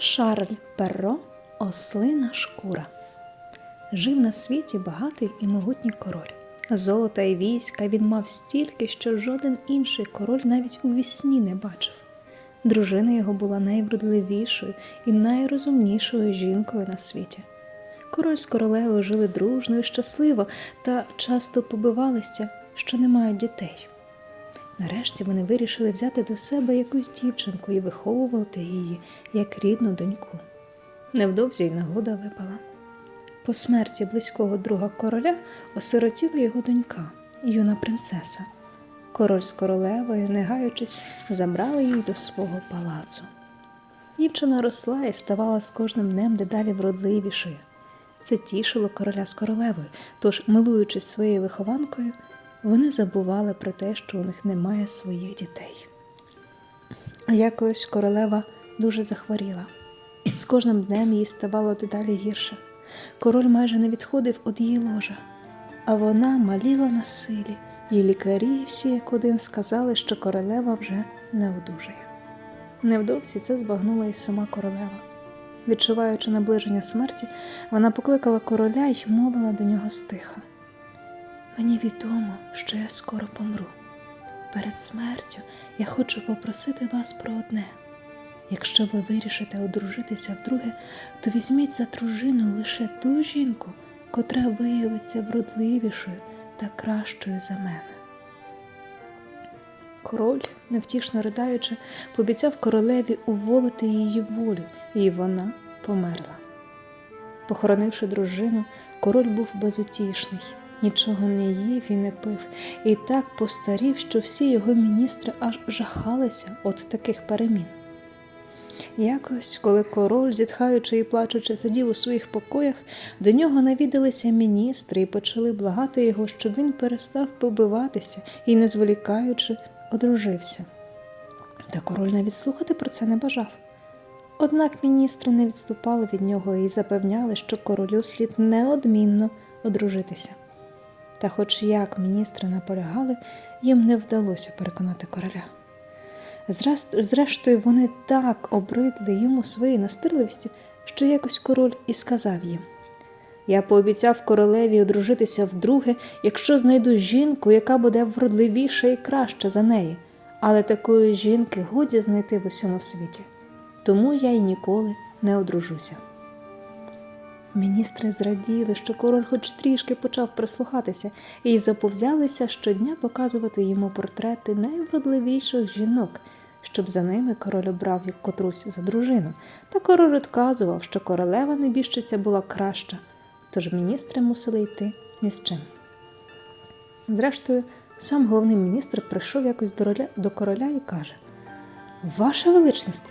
Шарль Перро Ослина шкура. Жив на світі багатий і могутній король. Золота і війська він мав стільки, що жоден інший король навіть у вісні не бачив. Дружина його була найвродливішою і найрозумнішою жінкою на світі. Король з королевою жили дружно і щасливо та часто побивалися, що не мають дітей. Нарешті вони вирішили взяти до себе якусь дівчинку і виховувати її як рідну доньку. Невдовзі й нагода випала. По смерті близького друга короля осиротіла його донька, юна принцеса. Король з королевою, не гаючись, забрали її до свого палацу. Дівчина росла і ставала з кожним днем дедалі вродливішою. Це тішило короля з королевою, тож, милуючись своєю вихованкою, вони забували про те, що у них немає своїх дітей. Якось королева дуже захворіла. З кожним днем їй ставало дедалі гірше. Король майже не відходив від її ложа, а вона маліла на силі, і лікарі всі як один сказали, що королева вже не одужає. Невдовзі це збагнула і сама королева. Відчуваючи наближення смерті, вона покликала короля й мовила до нього стиха. Мені відомо, що я скоро помру. Перед смертю я хочу попросити вас про одне. Якщо ви вирішите одружитися вдруге, то візьміть за дружину лише ту жінку, котра виявиться вродливішою та кращою за мене. Король, невтішно ridaючи, пообіцяв королеві уволити її волю, і вона померла. Похоронивши дружину, король був безутішний, нічого не їв і не пив, і так постарів, що всі його міністри аж жахалися від таких перемін. Якось, коли король, зітхаючи і плачучи, сидів у своїх покоях, до нього навідалися міністри і почали благати його, щоб він перестав побиватися і, не зволікаючи, одружився. Та король навіть слухати про це не бажав. Однак міністри не відступали від нього і запевняли, що королю слід неодмінно одружитися. Та, хоч як міністри наполягали, їм не вдалося переконати короля. Зрештою, вони так обридли йому своєю настирливістю, що якось король і сказав їм: Я пообіцяв королеві одружитися вдруге, якщо знайду жінку, яка буде вродливіша і краща за неї, але такої жінки годі знайти в усьому світі. Тому я й ніколи не одружуся. Міністри зраділи, що король хоч трішки почав прислухатися, і заповзялися щодня показувати йому портрети найвродливіших жінок, щоб за ними король обрав як котрусь за дружину. Та король відказував, що королева небіжчиця була краща, тож міністри мусили йти ні з чим. Зрештою, сам головний міністр прийшов якось до, короля і каже: Ваша величність,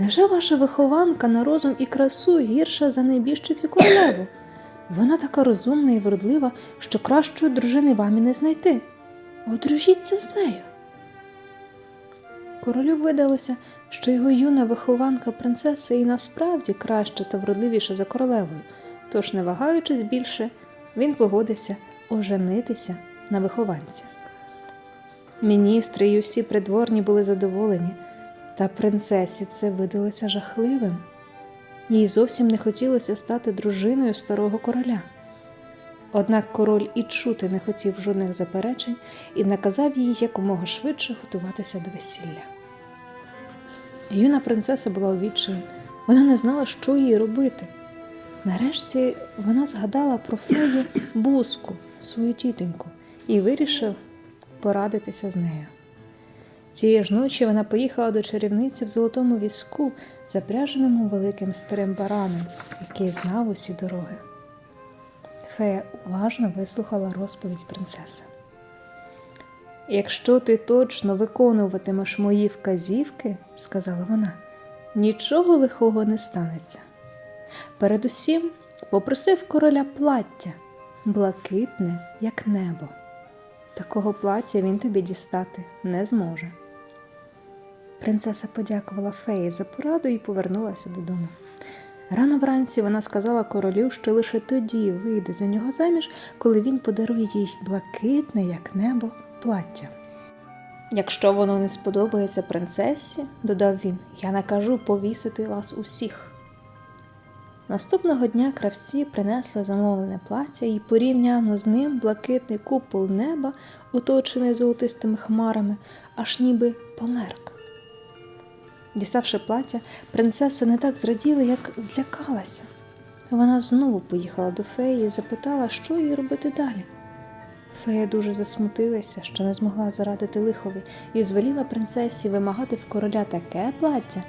невже ваша вихованка на розум і красу гірша за найбільшицю королеву? Вона така розумна і вродлива, що кращої дружини вам і не знайти. Одружіться з нею. Королю видалося, що його юна вихованка принцеса і насправді краща та вродливіша за королевою, тож, не вагаючись більше, він погодився оженитися на вихованці. Міністри і усі придворні були задоволені, та принцесі це видалося жахливим. Їй зовсім не хотілося стати дружиною старого короля. Однак король і чути не хотів жодних заперечень і наказав їй якомога швидше готуватися до весілля. Юна принцеса була у відчаї, вона не знала, що їй робити. Нарешті вона згадала про фею буску, свою тітоньку, і вирішила порадитися з нею. Цієї ж ночі вона поїхала до чарівниці в золотому візку, запряженому великим старим бараном, який знав усі дороги. Фея уважно вислухала розповідь принцеси. Якщо ти точно виконуватимеш мої вказівки, сказала вона, нічого лихого не станеться. Передусім попросив короля плаття, блакитне, як небо. Такого плаття він тобі дістати не зможе. Принцеса подякувала феї за пораду і повернулася додому. Рано вранці вона сказала королю, що лише тоді вийде за нього заміж, коли він подарує їй блакитне, як небо, плаття. Якщо воно не сподобається принцесі, додав він, я накажу повісити вас усіх. Наступного дня кравці принесли замовлене плаття і порівняно з ним блакитний купол неба, оточений золотистими хмарами, аж ніби померк. Діставши плаття, принцеса не так зраділа, як злякалася. Вона знову поїхала до феї і запитала, що їй робити далі. Фея дуже засмутилася, що не змогла зарадити лихові, і звеліла принцесі вимагати в короля таке плаття,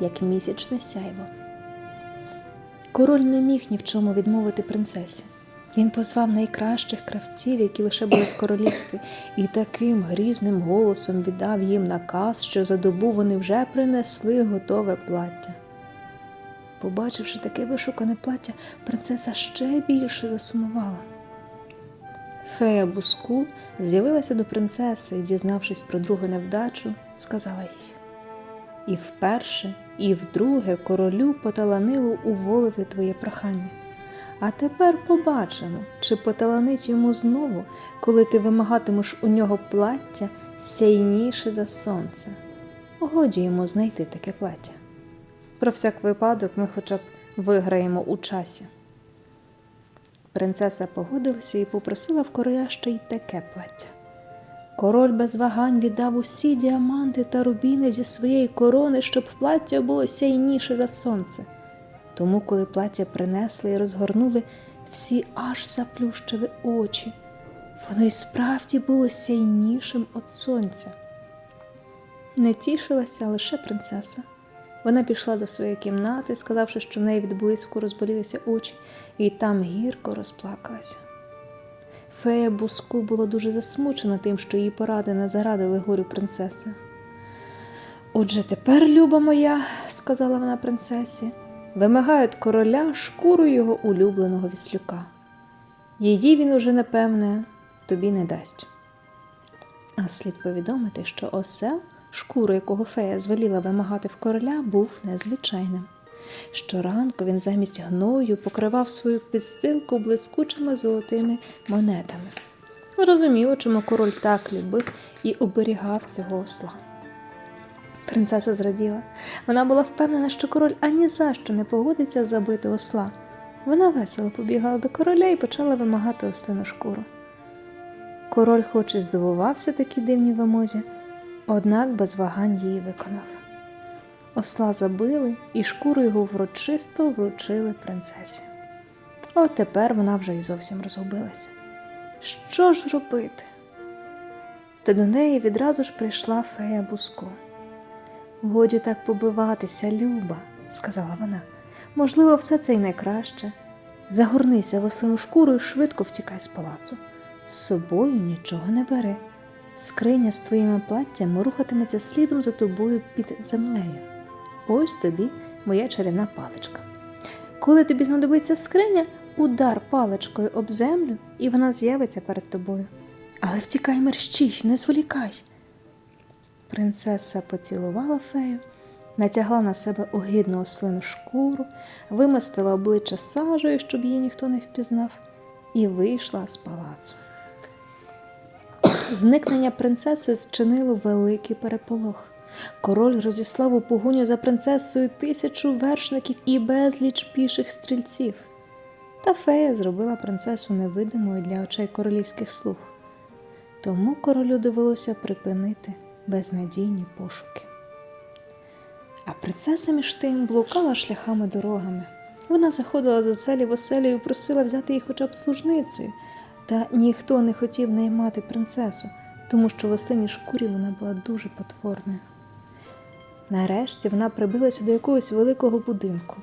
як місячне сяйво. Король не міг ні в чому відмовити принцесі. Він позвав найкращих кравців, які лише були в королівстві, і таким грізним голосом віддав їм наказ, що за добу вони вже принесли готове плаття. Побачивши таке вишукане плаття, принцеса ще більше засумувала. Фея Буску з'явилася до принцеси і, дізнавшись про другу невдачу, сказала їй. І вперше, і вдруге королю поталанило уволити твоє прохання. А тепер побачимо, чи поталанить йому знову, коли ти вимагатимеш у нього плаття сяйніше за сонце. Годі йому знайти таке плаття. Про всяк випадок ми хоча б виграємо у часі. Принцеса погодилася і попросила в короля ще й таке плаття. Король без вагань віддав усі діаманти та рубіни зі своєї корони, щоб плаття було сяйніше за сонце. Тому, коли плаття принесли і розгорнули, всі аж заплющили очі. Воно й справді було сяйнішим від сонця. Не тішилася лише принцеса. Вона пішла до своєї кімнати, сказавши, що в неї від розболілися очі, і там гірко розплакалася. Фея Буску була дуже засмучена тим, що її поради не зарадили горю принцеси. Отже, тепер, люба моя, сказала вона принцесі, вимагають короля шкуру його улюбленого віслюка. Її він уже, напевне, тобі не дасть. А слід повідомити, що осел, шкуру якого фея звеліла вимагати в короля, був незвичайним. Щоранку він замість гною покривав свою підстилку блискучими золотими монетами. Розуміло, чому король так любив і оберігав цього осла. Принцеса зраділа. Вона була впевнена, що король ані за що не погодиться забити осла. Вона весело побігла до короля і почала вимагати ослину шкуру. Король, хоч і здивувався такій дивній вимозі, однак без вагань її виконав. Осла забили і шкуру його врочисто вручили принцесі. От тепер вона вже й зовсім розгубилася. Що ж робити? Та до неї відразу ж прийшла фея Буско. Годі так побиватися, Люба, сказала вона. Можливо, все це й найкраще. Загорнися в ослину шкуру і швидко втікай з палацу. З собою нічого не бери. Скриня з твоїми платтями рухатиметься слідом за тобою під землею. Ось тобі моя чарівна паличка. Коли тобі знадобиться скриня, удар паличкою об землю, і вона з'явиться перед тобою. Але втікай мерщій, не зволікай. Принцеса поцілувала фею, натягла на себе огидну ослину шкуру, вимастила обличчя сажею, щоб її ніхто не впізнав, і вийшла з палацу. Зникнення принцеси зчинило великий переполох. Король розіслав у погоню за принцесою тисячу вершників і безліч піших стрільців. Та фея зробила принцесу невидимою для очей королівських слуг. Тому королю довелося припинити безнадійні пошуки. А принцеса між тим блукала шляхами дорогами. Вона заходила з оселі в оселю і просила взяти її хоча б служницею, та ніхто не хотів наймати принцесу, тому що в ослиній шкурі вона була дуже потворною. Нарешті вона прибилася до якогось великого будинку.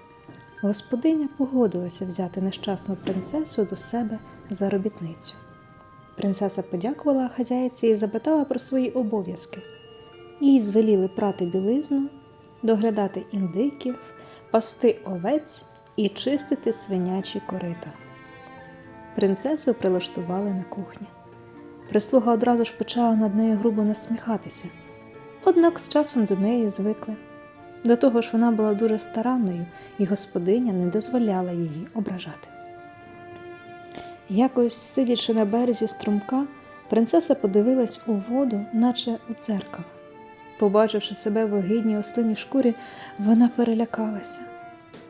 Господиня погодилася взяти нещасну принцесу до себе за робітницю. Принцеса подякувала хазяйці і запитала про свої обов'язки. Їй звеліли прати білизну, доглядати індиків, пасти овець і чистити свинячі корита. Принцесу прилаштували на кухні. Прислуга одразу ж почала над нею грубо насміхатися, однак з часом до неї звикли. До того ж, вона була дуже старанною, і господиня не дозволяла її ображати. Якось, сидячи на березі струмка, Принцеса подивилась у воду, наче у дзеркало. Побачивши себе в огидній ослиній шкурі, вона перелякалася.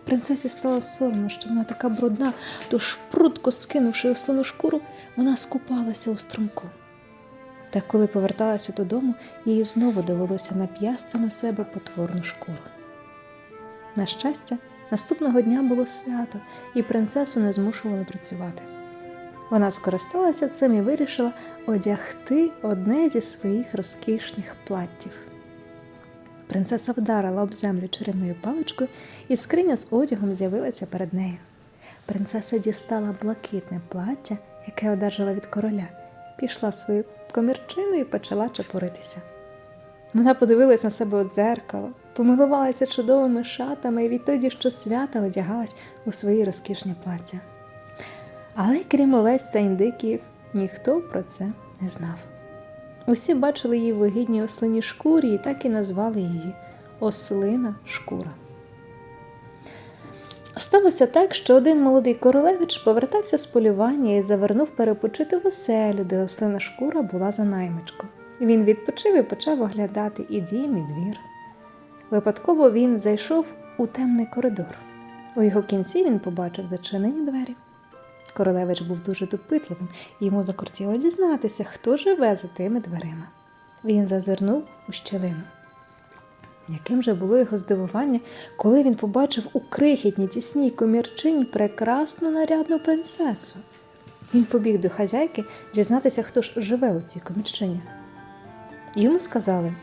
Принцесі стало соромно, що вона така брудна, тож, прудко скинувши ослину шкуру, вона скупалася у струмку. Та коли поверталася додому, їй знову довелося нап'ясти на себе потворну шкуру. На щастя, наступного дня було свято, і принцесу не змушували працювати. Вона скористалася цим і вирішила одягти одне зі своїх розкішних платтів. Принцеса вдарила об землю чарівною паличкою, і скриня з одягом з'явилася перед нею. Принцеса дістала блакитне плаття, яке одержала від короля, пішла свою комірчину і почала чепуритися. Вона подивилась на себе у дзеркало, помилувалася чудовими шатами і відтоді, що свята одягалась у свої розкішні плаття. Але крім овець та індиків, ніхто про це не знав. Усі бачили її вигідній ослиній шкурі і так і назвали її ослина шкура. Сталося так, що один молодий королевич повертався з полювання і завернув перепочити в оселю, де ослина шкура була за наймичку. Він відпочив і почав оглядати і дім, і двір. Випадково він зайшов у темний коридор. У його кінці він побачив зачинені двері. Королевич був дуже допитливим, і йому закортіло дізнатися, хто живе за тими дверима. Він зазирнув у щелину. Яким же було його здивування, коли він побачив у крихітній тісній комірчині прекрасну нарядну принцесу. Він побіг до хазяйки дізнатися, хто ж живе у цій комірчині. Йому сказали: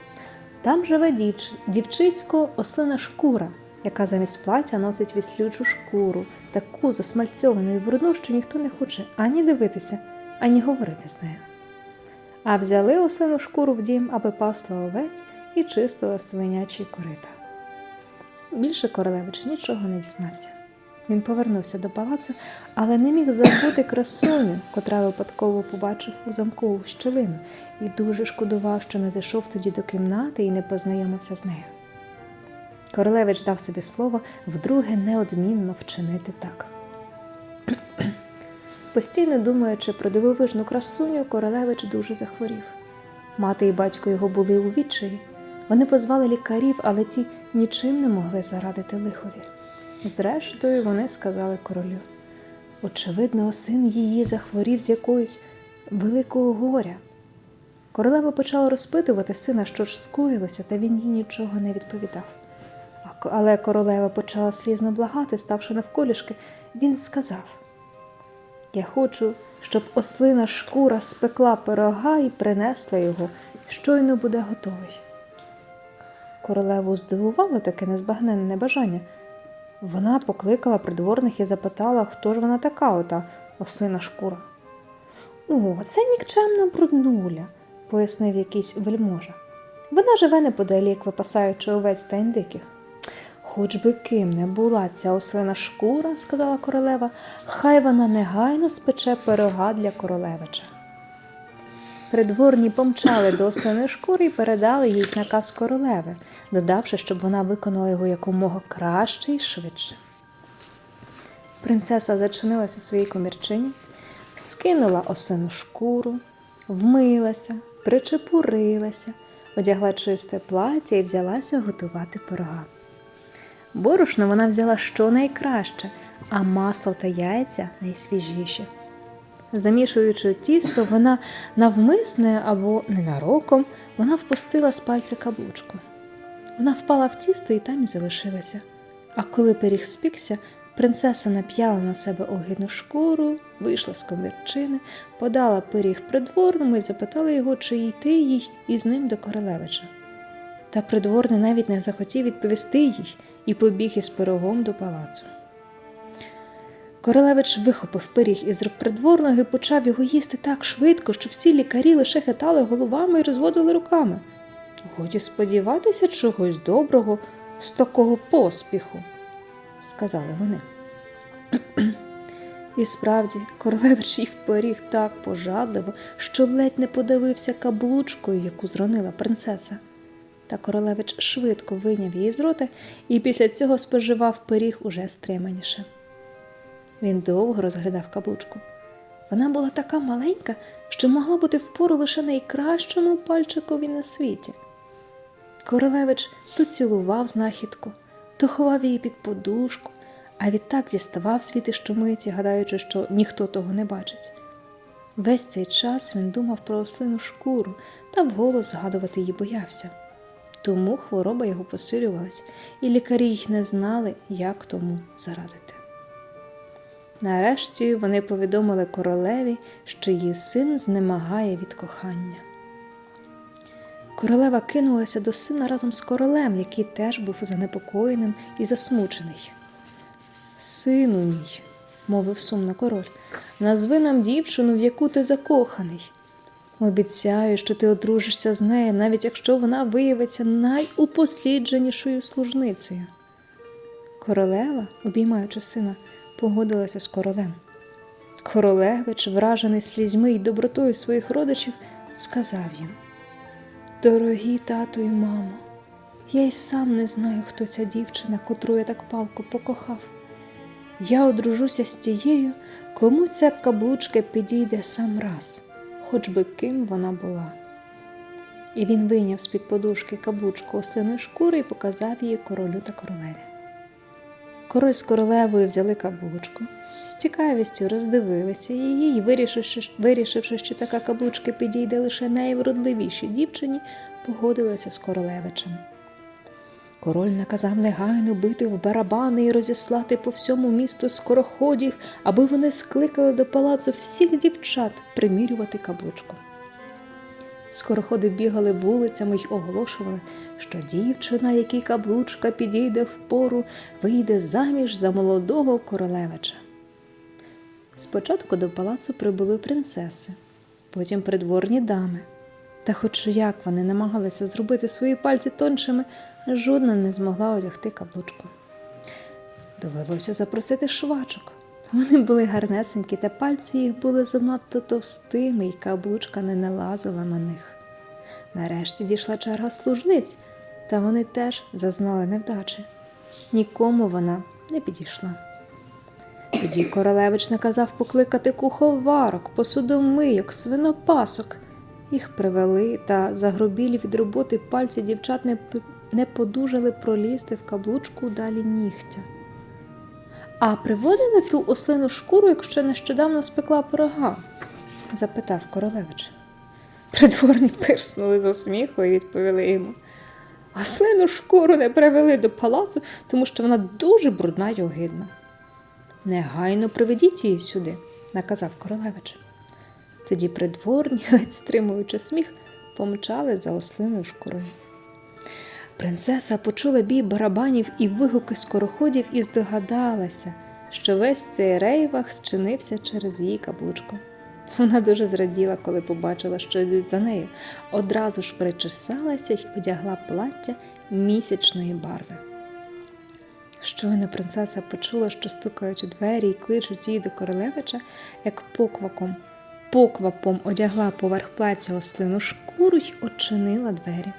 там живе дівч... дівчисько ослина шкура, яка замість плаття носить віслючу шкуру, таку засмальцьовану і брудну, що ніхто не хоче ані дивитися, ані говорити з нею. А взяли ослину шкуру в дім, аби пасла овець і чистила свинячі корита. Більше королевич нічого не дізнався. Він повернувся до палацу, але не міг забути красуню, котра випадково побачив у замкову щілину, і дуже шкодував, що не зайшов тоді до кімнати і не познайомився з нею. Королевич дав собі слово вдруге неодмінно вчинити так. Постійно думаючи про дивовижну красуню, королевич дуже захворів. Мати і батько його були у відчаї. Вони позвали лікарів, але ті нічим не могли зарадити лихові. Зрештою, вони сказали королю. Очевидно, син її захворів з якоюсь великого горя. Королева почала розпитувати сина, що ж скоїлося, та він їй нічого не відповідав. Але королева почала слізно благати, ставши навколішки, він сказав: Я хочу, щоб ослина шкура спекла пирога і принесла його, щойно буде готовий. Королеву здивувало таке незбагненне бажання. Вона покликала придворних і запитала, хто ж вона така, ота ослина шкура. О, це нікчемна бруднуля, пояснив якийсь вельможа. Вона живе неподалік, випасаючи овець та індиків. Хоч би ким не була ця ослина шкура, сказала королева, хай вона негайно спече пирога для королевича. Придворні помчали до ослини шкури і передали їй наказ королеви, додавши, щоб вона виконала його якомога краще і швидше. Принцеса зачинилась у своїй комірчині, скинула осину шкуру, вмилася, причепурилася, одягла чисте плаття і взялася готувати пирога. Борошно вона взяла що найкраще, а масло та яйця найсвіжіші. Замішуючи тісто, вона навмисне або ненароком вона впустила з пальця каблучку. Вона впала в тісто і там і залишилася. А коли пиріг спікся, принцеса нап'яла на себе огидну шкуру, вийшла з комірчини, подала пиріг придворному і запитала його, чи йти їй із ним до королевича. Та придворний навіть не захотів відповісти їй побіг із пирогом до палацу. Королевич вихопив пиріг із рук придворного і почав його їсти так швидко, що всі лікарі лише хитали головами і розводили руками. Годі сподіватися чогось доброго з такого поспіху, сказали вони. І справді, королевич їв пиріг так пожадливо, що ледь не подавився каблучкою, яку зронила принцеса. Та королевич швидко вийняв її з рота і після цього споживав пиріг уже стриманіше. Він довго розглядав каблучку. Вона була така маленька, що могла бути впору лише найкращому пальчикові на світі. Королевич то цілував знахідку, то ховав її під подушку, а відтак діставав світи щомиті, гадаючи, що ніхто того не бачить. Весь цей час він думав про ослину шкуру та вголос згадувати її боявся. Тому хвороба його посилювалась, і лікарі й не знали, як тому зарадити. Нарешті вони повідомили королеві, що її син знемагає від кохання. Королева кинулася до сина разом з королем, який теж був занепокоєним і засмучений. Сину мій, мовив сумно король, назви нам дівчину, в яку ти закоханий. Обіцяю, що ти одружишся з нею, навіть якщо вона виявиться найупослідженішою служницею. Королева, обіймаючи сина, погодилася з королем. Королевич, вражений слізьми й добротою своїх родичів, сказав їм: Дорогі тато і мамо, я й сам не знаю, хто ця дівчина, котру я так палко покохав. Я одружуся з тією, кому ця каблучка підійде сам раз, хоч би ким вона була. І він вийняв з-під подушки каблучку осиної шкури і показав її королю та королеві. Король з королевою взяли каблучку, з цікавістю роздивилися її і, вирішивши, вирішивши, що така каблучка підійде лише найвродливішій дівчині, погодилася з королевичем. Король наказав негайно бити в барабани і розіслати по всьому місту скороходів, аби вони скликали до палацу всіх дівчат примірювати каблучку. Скороходи бігали вулицями й оголошували, що дівчина, якій каблучка підійде впору, вийде заміж за молодого королевича. Спочатку до палацу прибули принцеси, потім придворні дами. Та, хоч як вони намагалися зробити свої пальці тоншими, жодна не змогла одягти каблучку. Довелося запросити швачок. Вони були гарнесенькі, та пальці їх були занадто товстими, і каблучка не налазила на них. Нарешті дійшла черга служниць, та вони теж зазнали невдачі. Нікому вона не підійшла. Тоді королевич наказав покликати куховарок, посудомийок, свинопасок. Їх привели, та загрубілі від роботи пальці дівчат не, не подужали пролізти в каблучку далі нігтя. А приводили ту ослину шкуру, якщо нещодавно спекла пирога? запитав королевич. Придворні пирснули з сміху і відповіли йому. Ослину шкуру не привели до палацу, тому що вона дуже брудна й огидна. Негайно приведіть її сюди, наказав королевич. Тоді придворні, ледь стримуючи сміх, помчали за ослиною шкурою. Принцеса почула бій барабанів і вигуки скороходів і здогадалася, що весь цей рейвах зчинився через її каблучку. Вона дуже зраділа, коли побачила, що йдуть за нею, одразу ж причесалася й одягла плаття місячної барви. Щойно принцеса почула, що стукають у двері і кличуть її до королевича, як покваком, поквапом одягла поверх плаття ослину шкуру й очинила двері.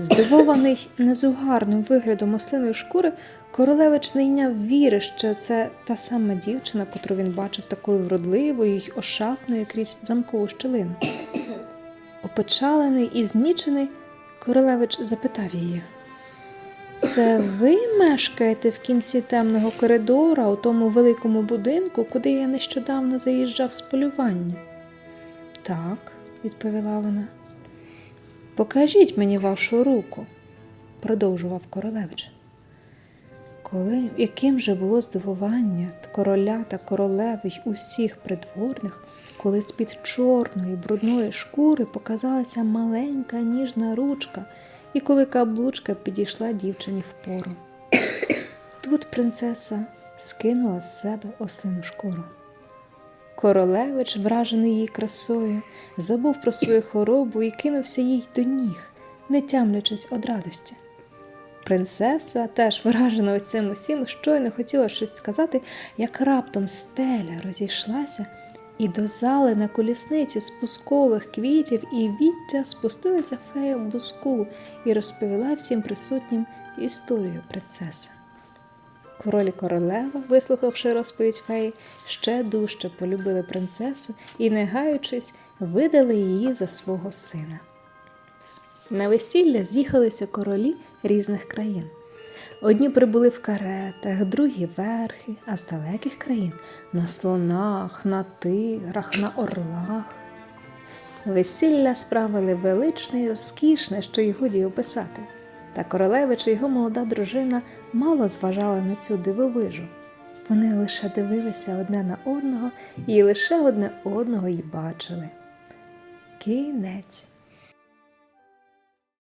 Здивований незугарним виглядом ослиної шкури, королевич не йняв віри, що це та сама дівчина, котру він бачив такою вродливою й ошатною крізь замкову щелину. Опечалений і знічений, королевич запитав її. Це ви мешкаєте в кінці темного коридора у тому великому будинку, куди я нещодавно заїжджав з полювання? Так, відповіла вона. Покажіть мені вашу руку, продовжував королевич. Коли яким же було здивування короля та королеви й усіх придворних, коли з-під чорної брудної шкури показалася маленька ніжна ручка, і коли каблучка підійшла дівчині впору. Тут принцеса скинула з себе ослину шкуру. Королевич, вражений її красою, забув про свою хоробу і кинувся їй до ніг, не тямлячись од радості. Принцеса, теж вражена цим усім, щойно хотіла щось сказати, як раптом стеля розійшлася, і до зали на колісниці з пускових квітів і віття спустилася фея в буску і розповіла всім присутнім історію принцеси. Король і королева, вислухавши розповідь феї, ще дужче полюбили принцесу і, не гаючись, видали її за свого сина. На весілля з'їхалися королі різних країн. Одні прибули в каретах, другі верхи, а з далеких країн на слонах, на тиграх, на орлах. Весілля справили величне і розкішне, що й годі описати. Та королевич і його молода дружина мало зважали на цю дивовижу. Вони лише дивилися одне на одного і лише одне одного й бачили. Кінець.